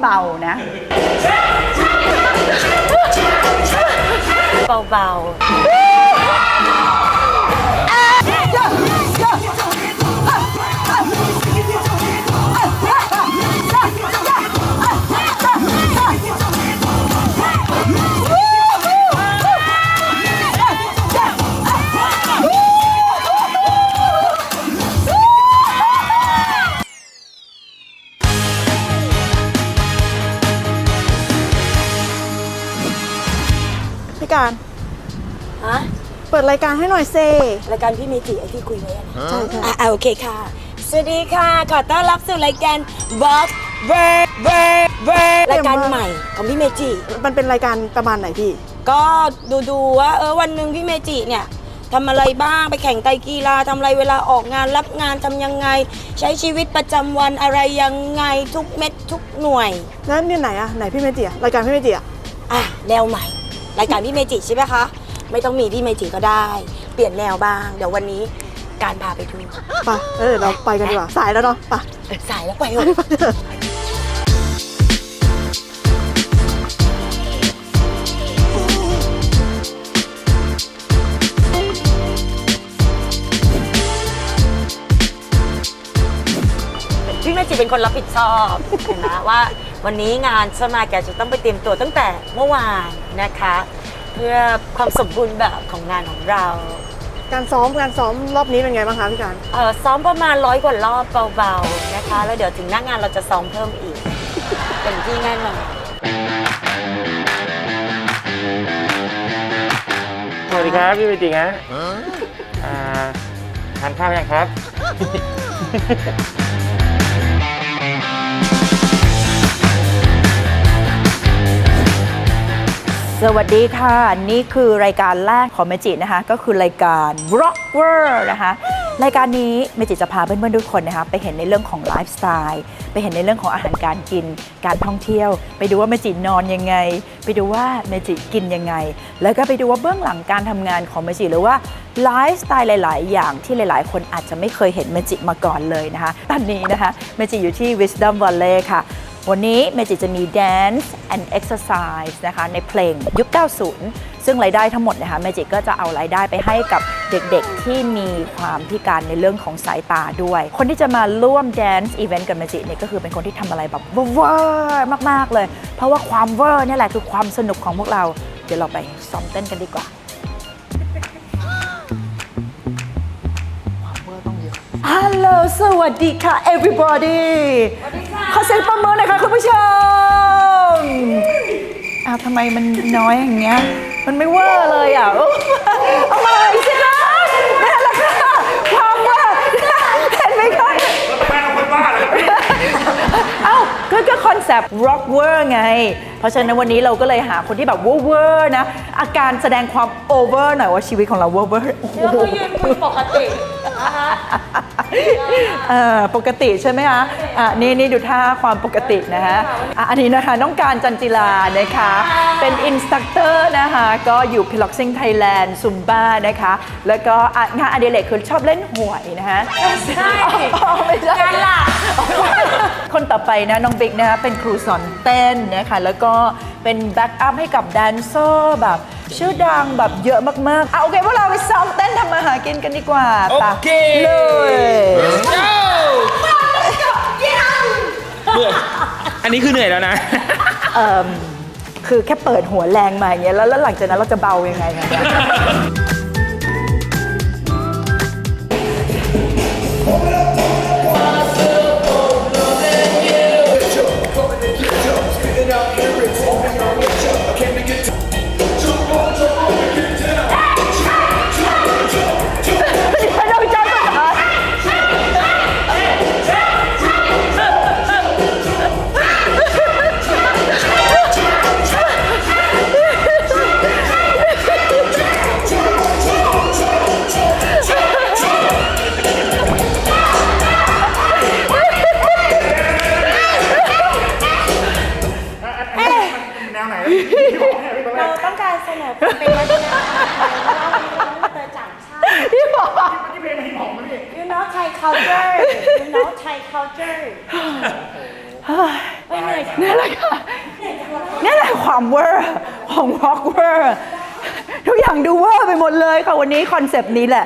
เบานะ เบาเบา เปิดรายการให้หน่อยเซรายการพี่เมจิไอที่คุยไว้อะนะใช่ใช่อะอะโอเคค่ะ สวัสดีค่ะ ขอต้อนรับสู่รายการ Bob b i r d b i r d b i r d รายการใหม่ของพี่เมจิ มันเป็นรายการประมาณไหนพี่ ก็ดูดูๆว่าเออวันหนึ่งพี่เมจิเนี่ยทำอะไรบ้างไปแข่งไตรกีฬาทำอะไรเวลาออกงานรับงานทำยังไง ใช้ชีวิตประจำวันอะไรยังไงทุกเม็ดทุกหน่วย แล้วเนี่ยไหนอะไหนพี่เมจิอะรายการพี่เมจิอะอะแนวใหม่ รายการพี่เมจิใช่ไหมคะ ไม่ต้องมีพี่เมจิก็ได้ เปลี่ยนแนวบ้าง เดี๋ยววันนี้การพาไปดูไปเออเราไปกันดีกว่า สายแล้วเนาะไปเออสายแล้วไปเถอะพี่เมจิเป็นคนรับผิดชอบเห็นไหมว่าวันนี้งานสมาแกจะต้องไปเตรียมตัวตั้งแต่เมื่อวานนะคะ เพื่อความสมบูรณ์แบบของงานของเราการซ้อมการซ้อมรอบนี้เป็นไงบ้างคะพี่การเออซ้อมประมาณร้อยกว่ารอบเบาๆนะคะ แล้วเดี๋ยวถึงหน้างานเราจะซ้อมเพิ่มอีก เป็นที่แน่นอนสวัสดีครับพี่เมจิฮะอ่าทานข้าวยังครับ สวัสดีค่ะ นี่คือรายการแรกของเมจินะคะ ก็คือรายการ Rocker นะคะ รายการนี้เมจิจะพาเพื่อนๆทุกคนนะคะ ไปเห็นในเรื่องของไลฟ์สไตล์ไปเห็นในเรื่องของอาหารการกิน การท่องเที่ยว ไปดูว่าเมจินอนยังไง ไปดูว่าเมจิกินยังไง แล้วก็ไปดูว่าเบื้องหลังการทำงานของเมจิหรือว่าไลฟ์สไตล์หลาย ๆ อย่างที่หลาย ๆ คนอาจจะไม่เคยเห็นเมจิมาก่อนเลยนะคะ ตอนนี้นะคะเมจิอยู่ที่ Wisdom Valley ค่ะ วันนี้เมจิจะมี Dance and Exercise นะคะในเพลงยุค 90 ซึ่งรายได้ทั้งหมดนะคะเมจิก็จะเอารายได้ไปให้กับเด็กๆ ที่มีความพิการในเรื่องของสายตาด้วย คนที่จะมาร่วม Dance Event กับเมจิเนี่ยก็คือเป็นคนที่ทำอะไรแบบเวอร์มากๆเลย เพราะว่าความเวอร์นี่แหละคือความสนุกของพวกเรา เดี๋ยวเราไปซ้อมเต้นกันดีกว่าฮัลโหลสวัสดีค่ะ everybody สวัสดีค่ะ เสียงประมือหน่อยค่ะคุณผู้ชมอ้าวทำไมมันน้อยอย่างเงี้ย มันไม่เวอร์เลยอะโอ้เอามาอีกสิคะนี่แหละค่ะความเวอร์เห็นไหมคะเอ้าก็ก็คอนเซปต์ rock เวอร์ไง เพราะฉะนั้นวันนี้เราก็เลยหาคนที่แบบเวอร์นะ อาการแสดงความ over หน่อยว่าชีวิตของเราเวอร์ๆโอ้โห แล้วก็ยืนคุยปกตินะคะ เอ่อปกติใช่ไหมคะอะนี่นี่ดูท่าความปกตินะคะอะอันนี้นะคะน้องการจันจิลานะคะ เป็นอินสตัคเตอร์นะคะก็อยู่พิล็อกซิงไทยแลนด์ซุมบ้านะคะ แล้วก็อะงานอดิเรกคือชอบเล่นหวยนะคะใช่อ๋อไม่ใช่การหลับคนต่อไปนะน้องบิ๊กนะคะเป็นครูสอนเต้นนะคะแล้วก็เป็นแบ็กอัพให้กับแดนเซอร์แบบ ชื่อดังแบบเยอะมากๆเอาโอเคพวกเราไปซ้อมเต้นทำมาหากินกันดีกว่าโอไปเค เลยเหนื่อยอันนี้คือเหนื่อยแล้วนะ เอิ่มคือแค่เปิดหัวแรงมาอย่างเงี้ยแล้วแล้วหลังจากนั้นเราจะเบายังไงกันเนี่ยเร ความเป็นวัฒนธรรมไทยว่าเราเป็นคนเตอร์ต่างชาติ You know Thai culture You know Thai culture นี่แหละค่ะนี่แหละความเวอร์ของ rock เวอร์ ทุกอย่างดูเวอร์ไปหมดเลยค่ะ วันนี้คอนเซปต์นี้แหละ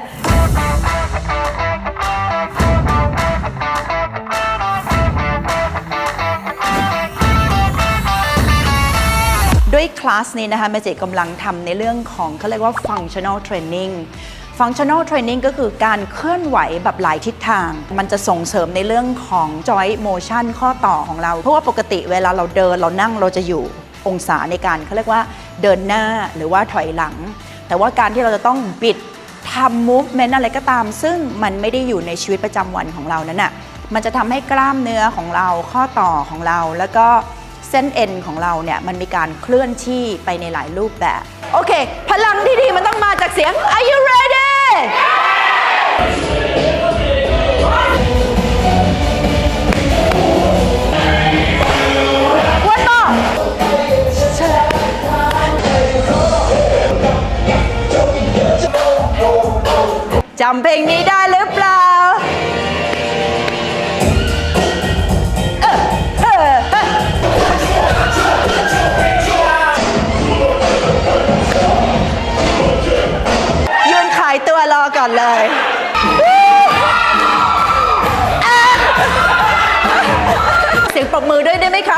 ด้วยคลาสนี้นะคะเมจิกำลังทำในเรื่องของเขาเรียกว่า functional training functional training ก็คือการเคลื่อนไหวแบบหลายทิศทาง มันจะส่งเสริมในเรื่องของ joint motion ข้อต่อของเรา เพราะว่าปกติเวลาเราเดินเรานั่งเราจะอยู่องศาในการเขาเรียกว่าเดินหน้าหรือว่าถอยหลัง แต่ว่าการที่เราจะต้องบิดทำ movement อะไรก็ตาม ซึ่งมันไม่ได้อยู่ในชีวิตประจำวันของเรานั้นน่ะมันจะทำให้กล้ามเนื้อของเราข้อต่อของเราแล้วก็ เส้นเอ็นของเราเนี่ยมันมีการเคลื่อนที่ไปในหลายรูปแบบ โอเค พลังที่ดีมันต้องมาจากเสียง Are you ready One more จำเพลงนี้ได้หรือเล่าเอ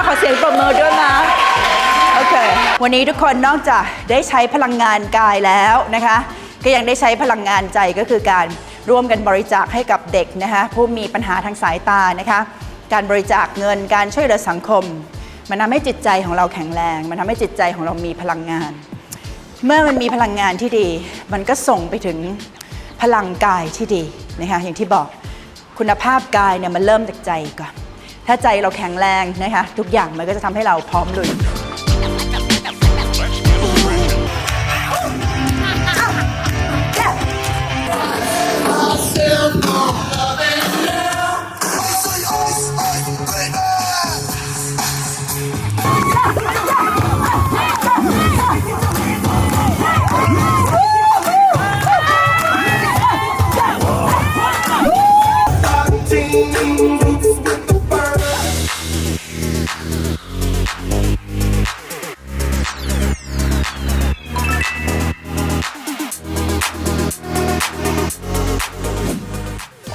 ขอเสียงปรบมือด้วยนะ โอเค วันนี้ทุกคนนอกจากได้ใช้พลังงานกายแล้วนะคะ ก็ยังได้ใช้พลังงานใจก็คือการร่วมกันบริจาคให้กับเด็กนะคะผู้มีปัญหาทางสายตานะคะ การบริจาคเงินการช่วยเหลือสังคม มันทำให้จิตใจของเราแข็งแรง มันทำให้จิตใจของเรามีพลังงาน เมื่อมันมีพลังงานที่ดี มันก็ส่งไปถึงพลังกายที่ดีนะคะอย่างที่บอกคุณภาพกายเนี่ยมันเริ่มจากใจก่อน ถ้าใจเราแข็งแรงนะคะ ทุกอย่างมันก็จะทำให้เราพร้อมลุย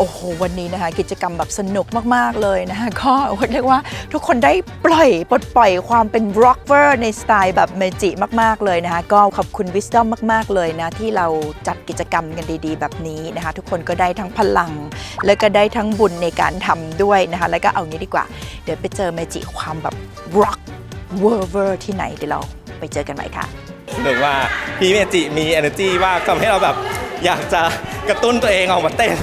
โอ้โห วันนี้นะคะกิจกรรมแบบสนุกมาก ๆ เลยนะคะก็เรียกว่าทุกคนได้ปล่อยปลดปล่อยความเป็น rocker ในสไตล์แบบเมจิมาก ๆ เลยนะคะก็ขอบคุณ Wisdom มาก ๆ เลยนะ ที่เราจัดกิจกรรมกันดี ๆ แบบนี้นะคะ ทุกคนก็ได้ทั้งพลัง แล้วก็ได้ทั้งบุญในการทำด้วยนะคะ แล้วก็เอางี้ดีกว่า เดี๋ยวไปเจอเมจิความแบบ rock w o r v e r ที่ไหนเดี๋ยวเราไปเจอกันใหม่ค่ะสนุกว่าพี่เมจิมี energy ว่าทำให้เราแบบอยากจะกระตุ้นตัวเองออกมาเต้น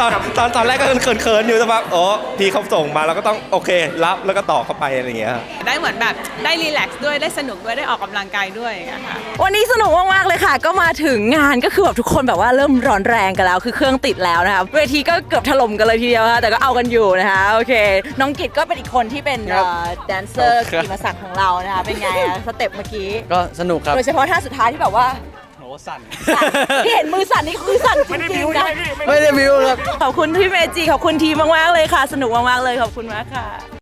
ตอนตอนตอนแรกก็เขินๆอยู่แต่ว่าโอ้พี่เขาส่งมาเราก็ต้องโอเครับแล้วก็ต่อเข้าไปอะไรอย่างเงี้ยได้เหมือนแบบได้รีแลกซ์ด้วยได้สนุกด้วยได้ออกกำลังกายด้วยอย่างเงี้ยค่ะวันนี้สนุกมากๆเลยค่ะ ก็มาถึงงานก็คือแบบทุกคนแบบว่าเริ่มร้อนแรงกันแล้ว คือเครื่องติดแล้วนะคะเวทีก็เกือบถล่มกันเลยทีเดียวค่ะแต่ก็เอากันอยู่นะคะโอเคน้องกิตก็เป็นอีกคนที่เป็นครับแดนเซอร์ครับกีมาศักดิ์ของเรานะคะเป็นไงอะสเต็ปเมื่อกี้ก็สนุกครับโดยเฉพาะท่าสุดท้ายที่แบบว่าโห สั่นสั่น ที่เห็นมือสั่นนี่คือสั่นจริงๆนะไม่ได้วิวครับ ขอบคุณพี่เมจิขอบคุณทีมมากๆเลยค่ะ สนุกมากๆเลยขอบคุณมากค่ะ